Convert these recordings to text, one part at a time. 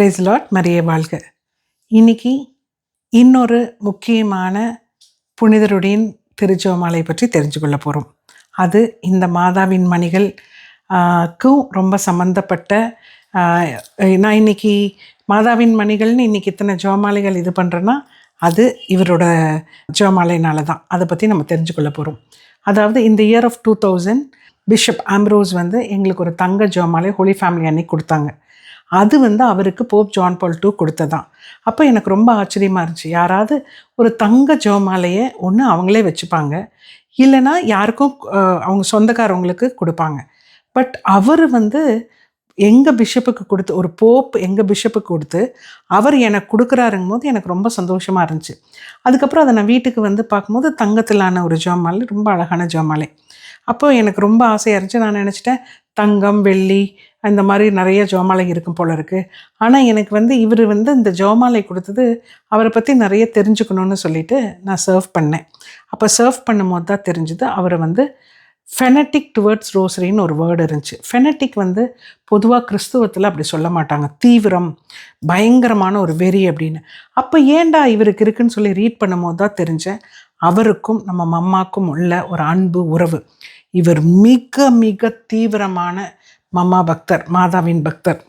Price lot Maria வாழ்க. இன்னைக்கு இன்னொரு முக்கியமான புனிதருடைய திருச்சோமாலை பற்றி தெரிஞ்சு கொள்ள போகிறோம் அது இந்த மாதாவின் மணிகள் க்கும் ரொம்ப சம்மந்தப்பட்ட நான் இன்னைக்கு மாதாவின் மணிகள்னு இன்னைக்கு இத்தனை ஜோமாலைகள் இது பண்ணுறேன்னா அது இவரோட ஜோமாலைனால தான். அதை பற்றி நம்ம தெரிஞ்சுக்கொள்ள போகிறோம் அதாவது இந்த year of two thousand bishop Ambrose வந்து எங்களுக்கு ஒரு தங்க ஜோமாலை ஹோலி ஃபேமிலி அன்னைக்கு கொடுத்தாங்க. அது வந்து அவருக்கு போப் ஜான் பால் டூ கொடுத்ததான். அப்போ எனக்கு ரொம்ப ஆச்சரியமாக இருந்துச்சு. யாராவது ஒரு தங்க ஜோமாலையை ஒன்று அவங்களே வச்சுப்பாங்க. இல்லைன்னா யாருக்கும் அவங்க சொந்தக்காரவங்களுக்கு கொடுப்பாங்க. பட் அவர் வந்து எங்கள் பிஷப்புக்கு கொடுத்து ஒரு போப் எங்கள் பிஷப்புக்கு கொடுத்து அவர் எனக்கு கொடுக்குறாருங்கும் போது எனக்கு ரொம்ப சந்தோஷமாக இருந்துச்சு. அதுக்கப்புறம் அதை நான் வீட்டுக்கு வந்து பார்க்கும்போது தங்கத்திலான ஒரு ஜோமாலை ரொம்ப அழகான ஜோமாலை. அப்போ எனக்கு ரொம்ப ஆசையாக இருந்துச்சு. நான் நினச்சிட்டேன் தங்கம் வெள்ளி இந்த மாதிரி நிறைய ஜோமாலை இருக்கும் போல இருக்குது ஆனால் எனக்கு வந்து இவர் வந்து இந்த ஜோமாலை கொடுத்தது அவரை பற்றி நிறைய தெரிஞ்சுக்கணும்னு சொல்லிட்டு நான் சர்வ் பண்ணேன். அப்போ சர்வ் பண்ணும்போது தான் தெரிஞ்சுது அவரை வந்து ஃபெனட்டிக் டுவர்ட்ஸ் ரோசரின்னு ஒரு வேர்டு இருந்துச்சு. ஃபெனட்டிக் வந்து பொதுவாக கிறிஸ்துவத்தில் அப்படி சொல்ல மாட்டாங்க. தீவிரம் பயங்கரமான ஒரு வெறி அப்படின்னு. அப்போ ஏன்டா இவருக்கு இருக்குன்னு சொல்லி ரீட் பண்ணும்போது தான் தெரிஞ்சேன். அவருக்கும் நம்ம மம்மாக்கும் உள்ள ஒரு அன்பு உறவு. இவர் மிக மிக தீவிரமான மம்மா பக்தர் மாதாவின் பக்தர்.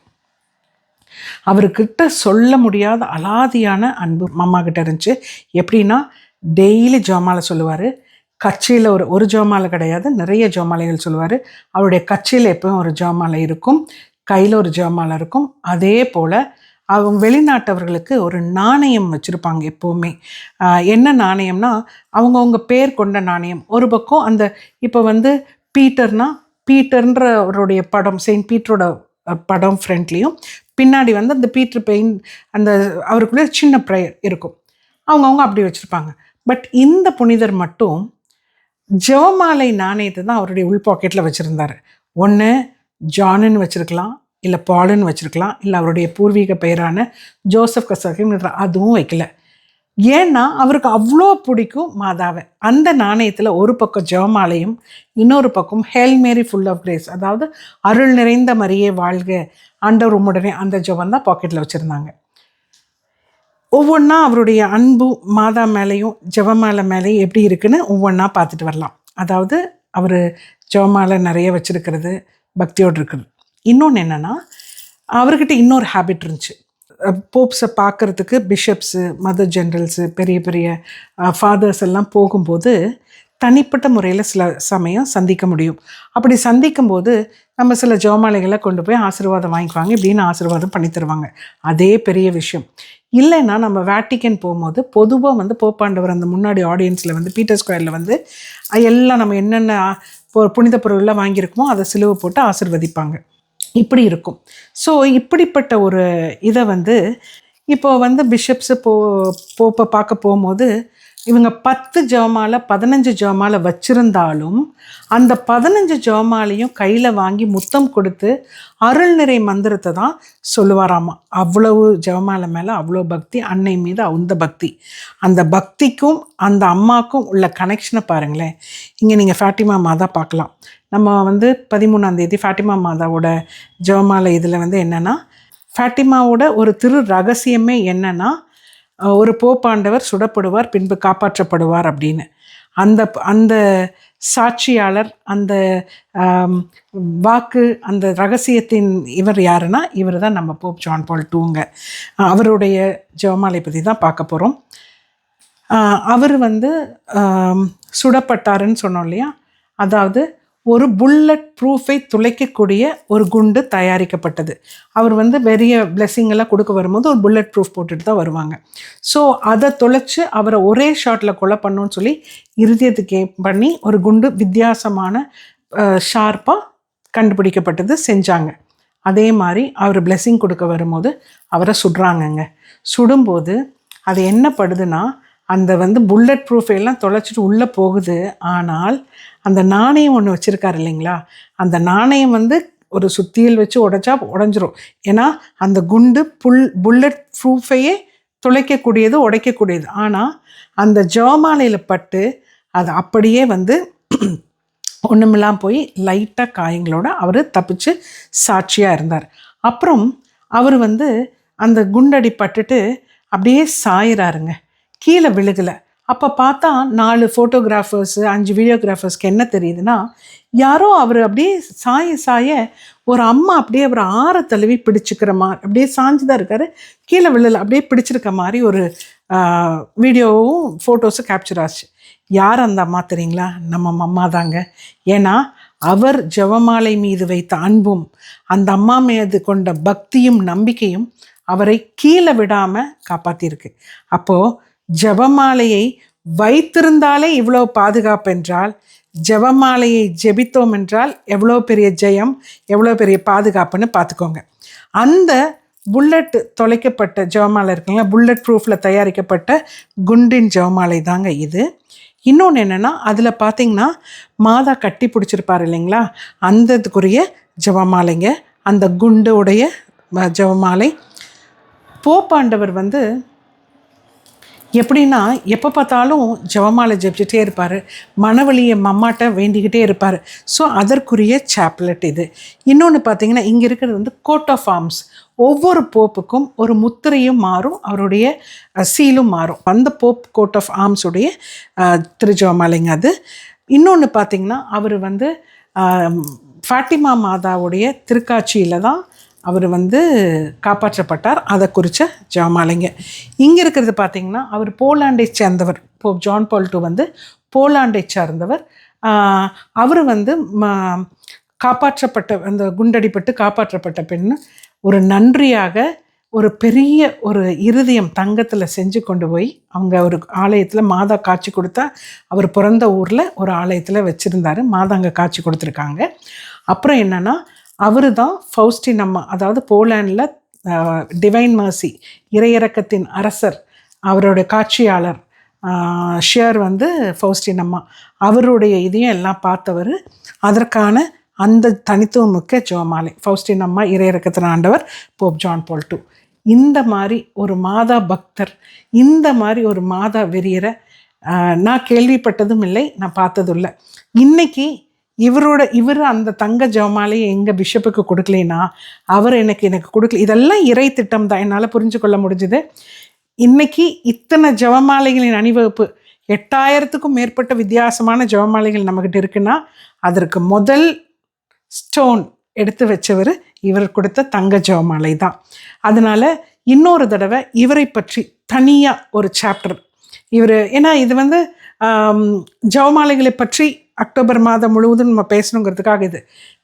அவர்கிட்ட சொல்ல முடியாத அலாதியான அன்பு மம்மா கிட்ட இருந்துச்சு. எப்படின்னா டெய்லி ஜோமாலை சொல்லுவார். கட்சியில் ஒரு ஒரு ஜோமாலை கிடையாது நிறைய ஜோமாலைகள் சொல்லுவார். அவருடைய கட்சியில் எப்பவும் ஒரு ஜோமாலை இருக்கும். கையில் ஒரு ஜோமாலை இருக்கும். அதே போல் அவங்க வெளிநாட்டவர்களுக்கு ஒரு நாணயம் வச்சுருப்பாங்க எப்போவுமே. என்ன நாணயம்னா அவங்கவுங்க பேர் கொண்ட நாணயம். ஒரு பக்கம் அந்த இப்போ வந்து பீட்டர்னா பீட்டர்ன்றவருடைய படம் செயின்ட் பீட்டரோட படம் ஃப்ரண்ட்லேயும் பின்னாடி வந்து அந்த பீட்டர் பெயின் அந்த அவருக்குள்ளே சின்ன ப்ரேயர் இருக்கும். அவங்கவுங்க அப்படி வச்சுருப்பாங்க. பட் இந்த புனிதர் மட்டும் ஜெவமாலை நாணயத்தை தான் அவருடைய உள் பாக்கெட்டில் வச்சுருந்தாரு. ஒன்று ஜானுன்னு வச்சுருக்கலாம். இல்லை பாலுன்னு வச்சுருக்கலாம் இல்லை அவருடைய பூர்வீக பெயரான ஜோசப் கசகின்ற அதுவும் வைக்கல. ஏன்னா அவருக்கு அவ்வளோ பிடிக்கும் மாதாவை. அந்த நாணயத்தில் ஒரு பக்கம் ஜெவமாலையும் இன்னொரு பக்கம் hail Mary full of grace அதாவது அருள் நிறைந்த மரியே வாழ்க ஆண்டவர் உம்முடனே அந்த ஜெபம் தான் பாக்கெட்டில் வச்சுருந்தாங்க. ஒவ்வொன்றா அவருடைய அன்பு மாதா மேலேயும் ஜெவமாலை மேலேயும் எப்படி இருக்குன்னு ஒவ்வொன்றா பார்த்துட்டு வரலாம். அதாவது அவர் ஜெவமாலை நிறைய வச்சுருக்கிறது பக்தியோடு இருக்கிறது. இன்னொன்று என்னென்னா அவர்கிட்ட இன்னொரு ஹேபிட் இருந்துச்சு. போப்ஸை பார்க்குறதுக்கு பிஷப்ஸு மதர் ஜென்ரல்ஸு பெரிய பெரிய ஃபாதர்ஸ் எல்லாம் போகும்போது தனிப்பட்ட முறையில் சில சமயம் சந்திக்க முடியும். அப்படி சந்திக்கும்போது நம்ம சில ஜோமாலைகளை கொண்டு போய் ஆசீர்வாதம் வாங்கிக்குவாங்க. இப்படின்னு ஆசீர்வாதம் பண்ணி தருவாங்க. அதே பெரிய விஷயம். இல்லைன்னா நம்ம வேட்டிக்கன் போகும்போது பொதுவாக வந்து போப்பாண்டவர் அந்த முன்னாடி ஆடியன்ஸில் வந்து பீட்டர் ஸ்கொயரில் வந்து எல்லாம் நம்ம என்னென்ன பொ- புனித பொருள்லாம் வாங்கியிருக்கோமோ அதை சிலுவை போட்டு ஆசிர்வதிப்பாங்க. இப்படி இருக்கும். ஸோ இப்படிப்பட்ட ஒரு இதை வந்து இப்போ வந்து பிஷப்ஸு போ போப்பை பார்க்க போகும்போது இவங்க பத்து ஜவமாலை பதினஞ்சு ஜவமாலை வச்சுருந்தாலும் அந்த பதினஞ்சு ஜெபமாலையும் கையில் வாங்கி முத்தம் கொடுத்து அருள் நிறை மந்திரத்தை தான் சொல்லுவாராமா. அவ்வளவு ஜெபமாலை மேலே அவ்வளோ பக்தி அன்னை மீது அந்த பக்தி. அந்த பக்திக்கும் அந்த அம்மாக்கும் உள்ள கனெக்ஷனை பாருங்களேன். இங்கே நீங்கள் ஃபேட்டிமா மாதா பார்க்கலாம். நம்ம வந்து பதிமூணாம் தேதி மாதாவோட ஜெபமாலை இதில் வந்து என்னென்னா ஃபாட்டிமாவோட ஒரு திரு ரகசியமே என்னென்னா ஒரு போப்பாண்டவர் சுடப்படுவார் பின்பு காப்பாற்றப்படுவார் அப்படின்னு. அந்த அந்த சாட்சியாளர் அந்த வாக்கு அந்த ரகசியத்தின் இவர் யாருன்னா இவர் தான் நம்ம போப் ஜான் பால் டூங்க. அவருடைய ஜெவமாலை பற்றி தான் பார்க்க போகிறோம் அவர் வந்து சுடப்பட்டாருன்னு சொன்னோம் இல்லையா? அதாவது ஒரு புல்லட் ப்ரூஃபை துளைக்கக்கூடிய ஒரு குண்டு தயாரிக்கப்பட்டது. அவர் வந்து பெரிய blessing எல்லாம் கொடுக்க வரும்போது ஒரு புல்லட் ப்ரூஃப் போட்டுட்டு தான் வருவாங்க. ஸோ அதை தொலைச்சு அவரை ஒரே ஷாட்டில் கொலை பண்ணணும்னு சொல்லி இறுதியத்துக்கு பண்ணி ஒரு குண்டு வித்தியாசமான ஷார்ப்பாக கண்டுபிடிக்கப்பட்டது செஞ்சாங்க. அதே மாதிரி அவர் blessing கொடுக்க வரும்போது அவரை சுடுறாங்கங்க. சுடும்போது அது என்ன படுதுன்னா அந்த வந்து புல்லட் ப்ரூஃப் எல்லாம் தொலைச்சிட்டு உள்ளே போகுது. ஆனால் அந்த நாணயம் ஒன்று வச்சுருக்காரு இல்லைங்களா? அந்த நாணயம் வந்து ஒரு சுத்தியல் வச்சு உடைச்சா உடஞ்சிரும். ஏன்னா அந்த குண்டு புல் புல்லட் ப்ரூஃபையே துளைக்கக்கூடியது உடைக்கக்கூடியது. ஆனால் அந்த ஜோமாலையில் பட்டு அது அப்படியே வந்து ஒன்றுமெல்லாம் போய் லைட்டாக காயங்களோட அவர் தப்பிச்சு சாட்சியாக இருந்தார். அப்புறம் அவர் வந்து அந்த குண்டடி பட்டுட்டு அப்படியே சாயிறாருங்க. கீழே விழுகலை. அப்போ பார்த்தா நாலு ஃபோட்டோகிராஃபர்ஸு அஞ்சு வீடியோகிராஃபர்ஸ்க்கு என்ன தெரியுதுன்னா யாரோ அவர் அப்படியே சாய சாய ஒரு அம்மா அப்படியே அவர் ஆற தழுவி பிடிச்சிக்கிற மாதிரி அப்படியே சாஞ்சு தான் இருக்காரு. கீழே விழல அப்படியே பிடிச்சிருக்க மாதிரி ஒரு வீடியோவும் ஃபோட்டோஸும் கேப்சர் ஆச்சு. யார் அந்த அம்மா தெரியுங்களா? நம்ம அம்மா தாங்க. ஏன்னா அவர் ஜெபமாலை மீது வைத்த அன்பும் அந்த அம்மா மீது கொண்ட பக்தியும் நம்பிக்கையும் அவரை கீழே விடாமல் காப்பாற்றியிருக்கு அப்போது ஜபமாலையை வைத்திருந்தாலே இவ்வளோ பாதுகாப்பு என்றால் ஜபமாலையை ஜெபித்தோம் என்றால் எவ்வளோ பெரிய ஜெயம் எவ்வளோ பெரிய பாதுகாப்புன்னு பார்த்துக்கோங்க. அந்த புல்லட் தொலைக்கப்பட்ட ஜெபமாலை இருக்குங்களா புல்லட் ப்ரூஃபில் தயாரிக்கப்பட்ட குண்டின் ஜெபமாலை தாங்க இது. இன்னொன்று என்னென்னா அதில் பார்த்தீங்கன்னா மாதா கட்டி பிடிச்சிருப்பார் இல்லைங்களா? அந்த இதுக்குரிய ஜெபமாலைங்க. அந்த குண்டு உடைய அஹ், ஜெபமாலை. போப்பாண்டவர் வந்து எப்படின்னா எப்போ பார்த்தாலும் ஜெபமாலை ஜெபிச்சுட்டே இருப்பார். மனவழியை மம்மாட்ட வேண்டிக்கிட்டே இருப்பார். ஸோ அதற்குரிய சாப்லெட் இது. இன்னொன்று பார்த்தீங்கன்னா இங்கே இருக்கிறது வந்து கோட் ஆஃப் ஆர்ம்ஸ் ஒவ்வொரு போப்புக்கும் ஒரு முத்திரையும் மாறும் அவருடைய சீலும் மாறும். அந்த போப் கோட் ஆஃப் ஆர்ம்ஸுடைய திருஜெபமாலைங்க அது. இன்னொன்று பார்த்தீங்கன்னா அவர் வந்து ஃபாட்டிமா மாதாவுடைய திருக்காட்சியில் தான் அவர் வந்து காப்பாற்றப்பட்டார். அதை குறித்த ஜாமாலைங்க இங்கே இருக்கிறது பார்த்தீங்கன்னா அவர் போலாண்டை சேர்ந்தவர். இப்போ ஜான் பால் டூ வந்து போலாண்டை சார்ந்தவர். அவர் வந்து ம- காப்பாற்றப்பட்ட அந்த குண்டடிப்பட்டு காப்பாற்றப்பட்ட பெண்ணு. ஒரு நன்றியாக ஒரு பெரிய ஒரு இருதயம் தங்கத்தில் செஞ்சு கொண்டு போய் அவங்க ஒரு ஆலயத்தில் மாதா காட்சி கொடுத்தா அவர் பிறந்த ஊரில் ஒரு ஆலயத்தில் வச்சுருந்தாரு. மாதா அங்கே காட்சி கொடுத்துருக்காங்க. அப்புறம் என்னென்னா அவர் தான் ஃபௌஸ்டின் அம்மா அதாவது போலாண்டில் டிவைன் மர்சி இறையிறக்கத்தின் அரசர் அவருடைய காட்சியாளர் ஷியர் வந்து ஃபௌஸ்டின் அம்மா அவருடைய இதையும் எல்லாம் பார்த்தவர் அதற்கான அந்த தனித்துவமிக்க ஜோமாலை ஃபௌஸ்டின் அம்மா இறையிறக்கத்தின் ஆண்டவர் போப் ஜான் போல் டூ. இந்த மாதிரி ஒரு மாதா பக்தர் இந்த மாதிரி ஒரு மாதா வெறியரை நான் கேள்விப்பட்டதும் இல்லை நான் பார்த்ததும் இல்லை. இன்னைக்கு இவரோட இவர் அந்த தங்க ஜெபமாலையை எங்கள் பிஷப்புக்கு கொடுக்கலைன்னா அவர் எனக்கு எனக்கு கொடுக்கல. இதெல்லாம் இறை திட்டம் தான். என்னால் புரிஞ்சு கொள்ள முடிஞ்சுது. இன்னைக்கு இத்தனை ஜெபமாலைகளின் அணிவகுப்பு எட்டாயிரத்துக்கும் மேற்பட்ட வித்தியாசமான ஜெபமாலைகள் நம்மக்கிட்ட இருக்குன்னா அதற்கு முதல் ஸ்டோன் எடுத்து வச்சவர் இவர் கொடுத்த தங்க ஜெபமாலை தான். அதனால இன்னொரு தடவை இவரை பற்றி தனியாக ஒரு சாப்டர் இவர் ஏன்னா இது வந்து ஜெபமாலைகளை பற்றி அக்டோபர் மாதம் முழுவதும் நம்ம பேசணுங்கிறதுக்காக இது.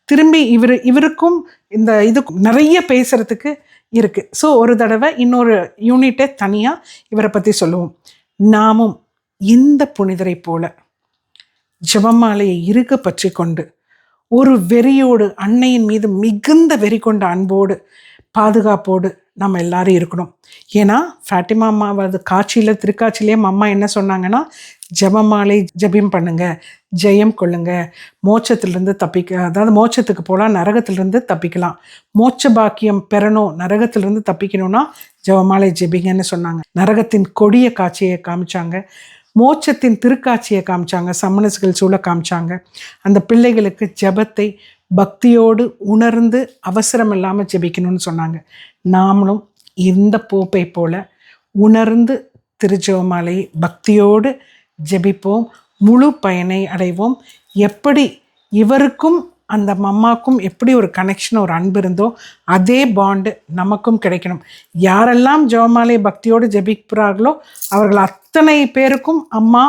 திரும்பி இவர் இவருக்கும் இந்த இதுக்கும் நிறைய பேசுறதுக்கு இருக்கு. ஸோ ஒரு தடவை இன்னொரு யூனிட்டை தனியாக இவரை பற்றி சொல்லுவோம். நாமும் இந்த புனிதரை போல ஜெபமாலையை இருக பற்றி கொண்டு ஒரு வெறியோடு அன்னையின் மீது மிகுந்த வெறி கொண்ட அன்போடு பாதுகாப்போடு நம்ம எல்லாரும் இருக்கணும். ஏன்னா ஃபேட்டிமா அம்மாவது காட்சியில் திருக்காட்சியிலேயே அம்மா என்ன சொன்னாங்கன்னா ஜபமாலை ஜபியம் பண்ணுங்க ஜெயம் கொள்ளுங்க. மோட்சத்திலிருந்து தப்பிக்க அதாவது மோட்சத்துக்கு போகலாம் நரகத்திலிருந்து தப்பிக்கலாம். மோட்ச பாக்கியம் பெறணும் நரகத்திலிருந்து தப்பிக்கணும்னா ஜெபமாலை ஜெபிங்கன்னு சொன்னாங்க. நரகத்தின் கொடிய காட்சியை காமிச்சாங்க. மோட்சத்தின் திருக்காட்சியை காமிச்சாங்க சம்மனஸ்கள் சூழ காமிச்சாங்க. அந்த பிள்ளைகளுக்கு ஜெபத்தை பக்தியோடு உணர்ந்து அவசரம் இல்லாமல் ஜெபிக்கணும்னு சொன்னாங்க. நாமளும் இந்த போப்பை போல உணர்ந்து திருஜெபமாலை பக்தியோடு ஜெபிப்போம். முழு பயனை அடைவோம். எப்படி இவருக்கும் அந்த மம்மாக்கும் எப்படி ஒரு கனெக்ஷன் ஒரு அன்பு இருந்தோ அதே பாண்டு நமக்கும் கிடைக்கணும். யாரெல்லாம் ஜெபமாலை பக்தியோடு ஜெபிக்கிறார்களோ அவர்கள் அத்தனை பேருக்கும் அம்மா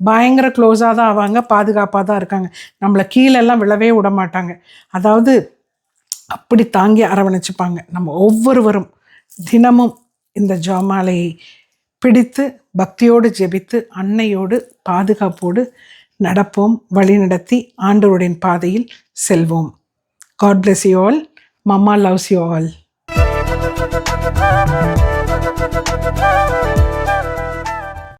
பயங்கர க்ளோஸாக தான் ஆவாங்க பாதுகாப்பாக தான் இருக்காங்க. நம்மளை கீழெல்லாம் விழவே விட மாட்டாங்க. அதாவது அப்படி தாங்கி அரவணைச்சிப்பாங்க. நம்ம ஒவ்வொருவரும் தினமும் இந்த ஜெபமாலையை பிடித்து பக்தியோடு ஜெபித்து அன்னையோடு பாதுகாப்போடு நடப்போம் வழிநடத்தி ஆண்டவருடன் பாதையில் செல்வோம். God bless you all mamma loves you all